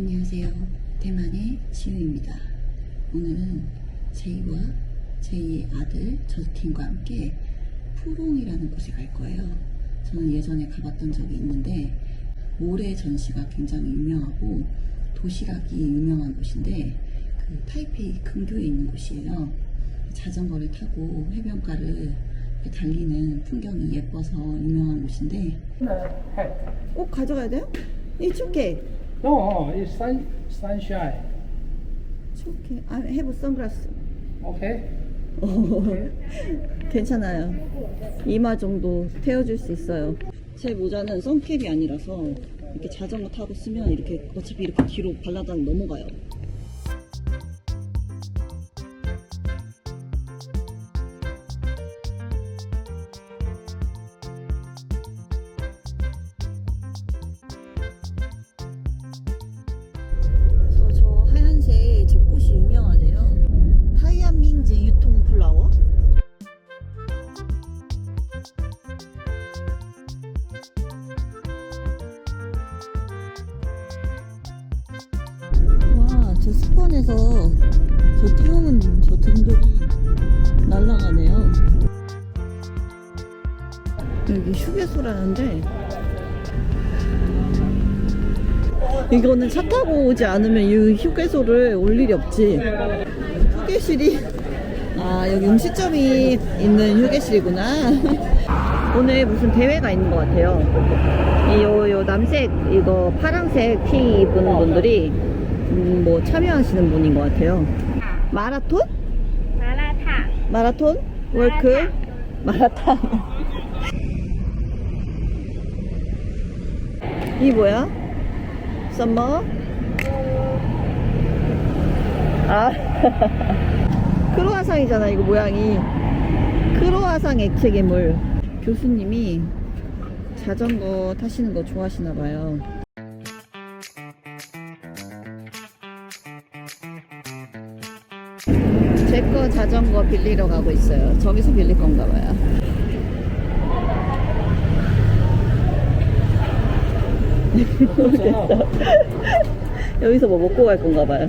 안녕하세요. 대만의 지우입니다. 오늘은 제이와 제이의 아들 저스틴과 함께 푸롱이라는 곳에 갈 거예요. 저는 예전에 가봤던 적이 있는데 모래 전시가 굉장히 유명하고 도시락이 유명한 곳인데 그 타이페이 근교에 있는 곳이에요. 자전거를 타고 해변가를 달리는 풍경이 예뻐서 유명한 곳인데 Hey. 꼭 가져가야 돼요? It's okay. No, it's sun, sunshine. It's okay. I have sunglasses. Okay. 괜찮아요. 이마 정도 태워줄 수 있어요. 제 모자는 선캡이 아니라서 이렇게 자전거 타고 쓰면 이렇게 어차피 이렇게 뒤로 발라당 넘어가요. 하얀색 저 꽃이 유명하대요. 타이안밍즈 유통 플라워? 와, 저 스펀에서 저 띄우는 저 등들이 날아가네요. 여기 휴게소라는데 이거는 차 타고 오지 않으면 이 휴게소를 올 일이 없지 휴게실이 아 여기 음식점이 있는 휴게실이구나 오늘 무슨 대회가 있는 것 같아요 이 요, 요 남색 이거 파랑색 티 입은 분들이 음, 뭐 참여하시는 분인 것 같아요 마라톤? 마라탕 마라톤? 월크? 마라탕 이 뭐야? 썸머? 아. 크로아상이잖아, 이거 모양이. 크로아상 액체 괴물. 교수님이 자전거 타시는 거 좋아하시나 봐요. 제 거 자전거 빌리러 가고 있어요. 저기서 빌릴 건가 봐요. 여기서 뭐 먹고 갈 건가 봐요.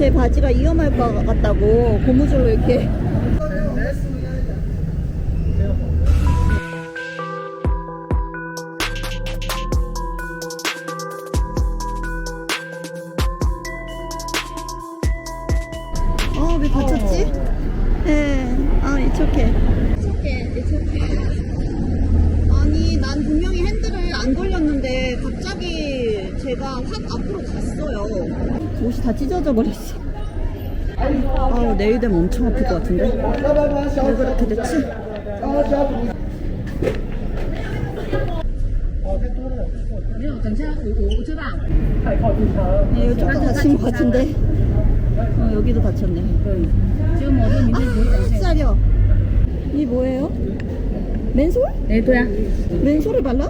제 바지가 위험할 것 같다고 고무줄로 이렇게 어, 왜 다쳤지? 네, 아, okay. It's okay, it's okay. 아니, 난 분명히 핸들을 안 걸렸는데 갑자기 제가 확 앞으로 갔어요. 옷이 다 찢어져 버렸어. 아우 내일 되면 엄청 아플 것 같은데. 왜 그렇게 됐지? 네, 이쪽도 다친 것 같은데. 어, 여기도 다쳤네. 아, 짜려. 이 뭐예요? 맨솔? 엘토야. 맨솔을 발라?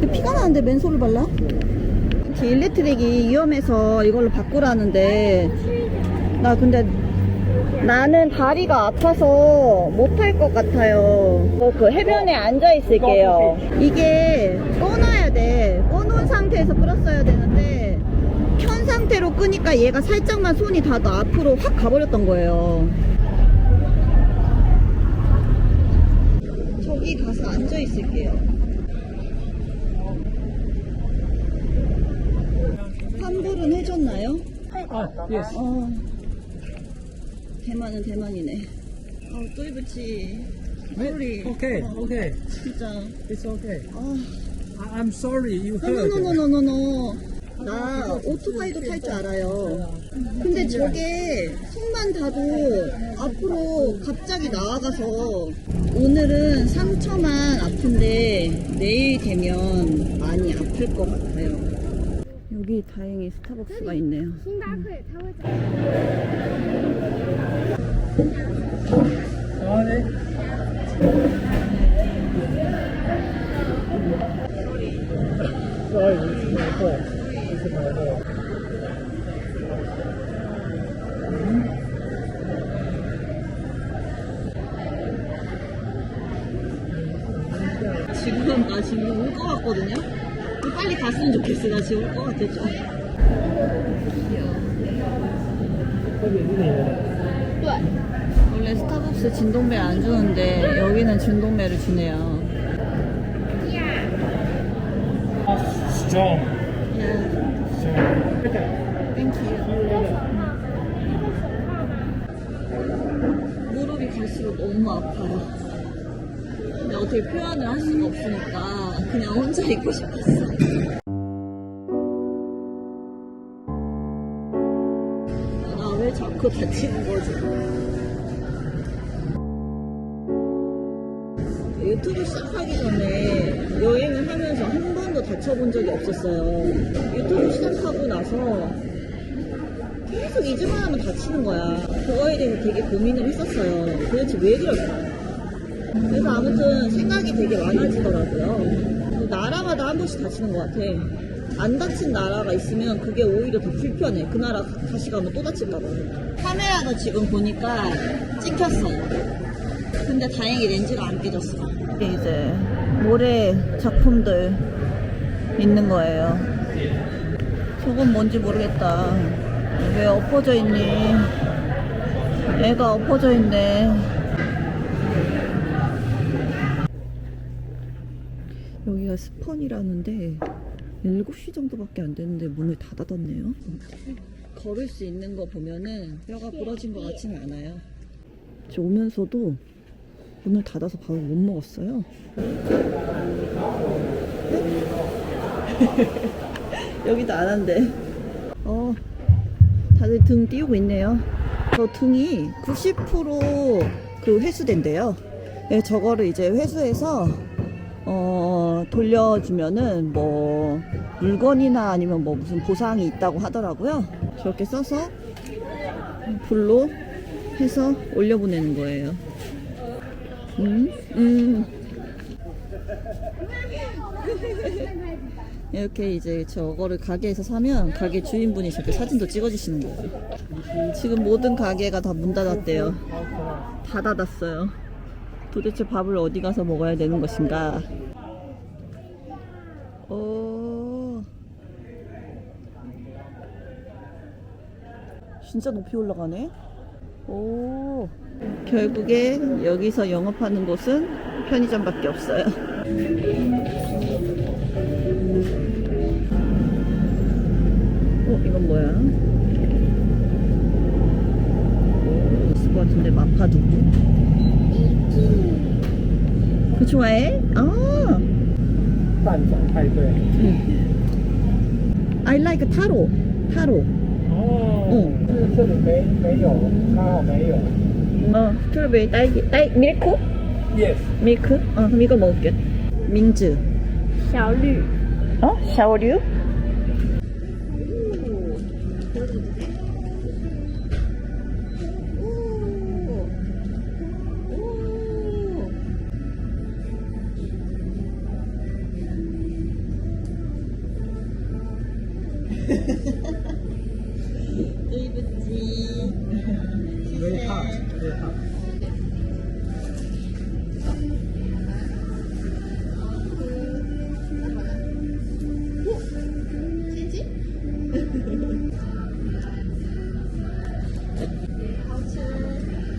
그 피가 나는데 맨솔을 발라? 제 일렉트릭이 위험해서 이걸로 바꾸라는데 나 근데 나는 다리가 아파서 못할 것 같아요. 어, 그 해변에 앉아 있을게요. 이게 꺼놔야 돼. 꺼놓은 상태에서 끌었어야 되는데 켠 상태로 끄니까 얘가 살짝만 손이 닿아도 앞으로 확 가버렸던 거예요. 저기 가서 앉아 있을게요. 환불은 해줬나요? 아, yes. 어. 대만은 대만이네. 어, 또 입을지. 소리. Okay, okay. 진짜. It's okay. 아, I- I'm sorry you hurt. 노노노노노노노. 나 오토바이도 탈 줄 알아요. 근데 저게 손만 닿아도 앞으로 갑자기 나아가서 오늘은 상처만 아픈데 내일 되면 많이 아플 것 같아요. 여기 다행히 스타벅스가 있네요. 지금 나 지금 올 것 같거든요. 빨리 갔으면 좋겠어. 나 지금 울것 같아 좀. 원래 스타벅스 진동벨 안 주는데 여기는 진동벨을 주네요. Strong. 땡큐. 무릎이 갈수록 너무 아파요. 어떻게 표현을 할 수가 없으니까 그냥 혼자 있고 싶었어. 나 왜 자꾸 다치는 거지? 유튜브 시작하기 전에 여행을 하면서 한 번도 다쳐본 적이 없었어요. 유튜브 시작하고 나서 계속 잊을만 하면 다치는 거야. 그거에 대해서 되게 고민을 했었어요. 도대체 왜 그럴까? 그래서 아무튼 생각이 되게 많아지더라고요. 나라마다 한 번씩 다치는 것 같아. 안 다친 나라가 있으면 그게 오히려 더 불편해. 그 나라 다시 가면 또 다칠까봐. 카메라도 지금 보니까 찍혔어요. 근데 다행히 렌즈가 안 깨졌어. 이제 모래 작품들 있는 거예요. 저건 뭔지 모르겠다. 왜 엎어져 있니? 애가 엎어져 있네. 여기가 스펀이라는데 7시 정도밖에 안 됐는데 문을 닫아뒀네요. 걸을 수 있는 거 보면은 뼈가 부러진 것 같지는 않아요. 저 오면서도 문을 닫아서 밥을 못 먹었어요. 여기도 안 한대. 어, 다들 등 띄우고 있네요. 저 등이 90%그 회수된대요. 네, 저거를 이제 회수해서 어, 돌려주면은 뭐 물건이나 아니면 뭐 무슨 보상이 있다고 하더라고요. 저렇게 써서 불로 해서 올려보내는 거예요. 음, 음. 이렇게 이제 저거를 가게에서 사면 가게 주인분이 저렇게 사진도 찍어주시는 거예요. 지금 모든 가게가 다 문 닫았대요. 다 닫았어요. 도대체 밥을 어디 가서 먹어야 되는 것인가? 어. 진짜 높이 올라가네. 오. 결국에 여기서 영업하는 곳은 편의점밖에 없어요. 어, 이건 뭐야? 오, 있을 것 같은데 마파두부. 좋아해? 아, 蛋仔派对。 I like 타로. 타로. 哦，这这里没没有，刚好没有。 어, 스트로베리 딸기, 딸 밀크? Yes。 밀크? 어, 그럼 이거 먹을게. 민즈. 小绿， 어? 샤오류? Very hot. Very hot.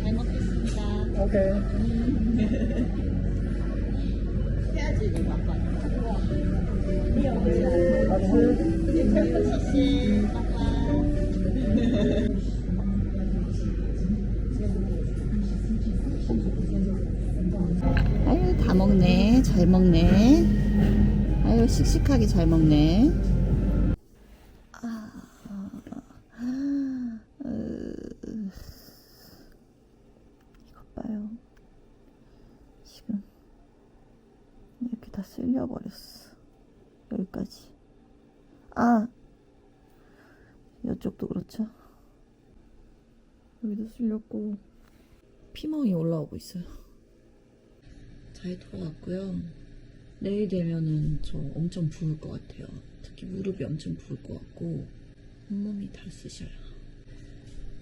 잘 먹겠습니다. OK。 해야지, 이거 맛봐. 好吃。 아유 다 먹네 잘 먹네 아유 씩씩하게 잘 먹네 아, 어, 쓸려버렸어. 여기까지. 아, 이쪽도 그렇죠. 여기도 쓸렸고 피멍이 올라오고 있어요. 잘 돌아왔고요. 내일 되면은 저 엄청 부을 것 같아요. 특히 무릎이 엄청 부을 것 같고 온몸이 다 쑤셔요.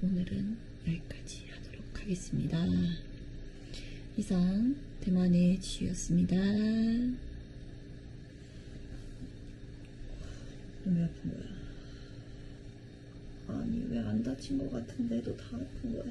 오늘은 여기까지 하도록 하겠습니다. 이상 대만의 지유였습니다. 너무 아픈 거야. 아니 왜 안 다친 것 같은데도 다 아픈 거야.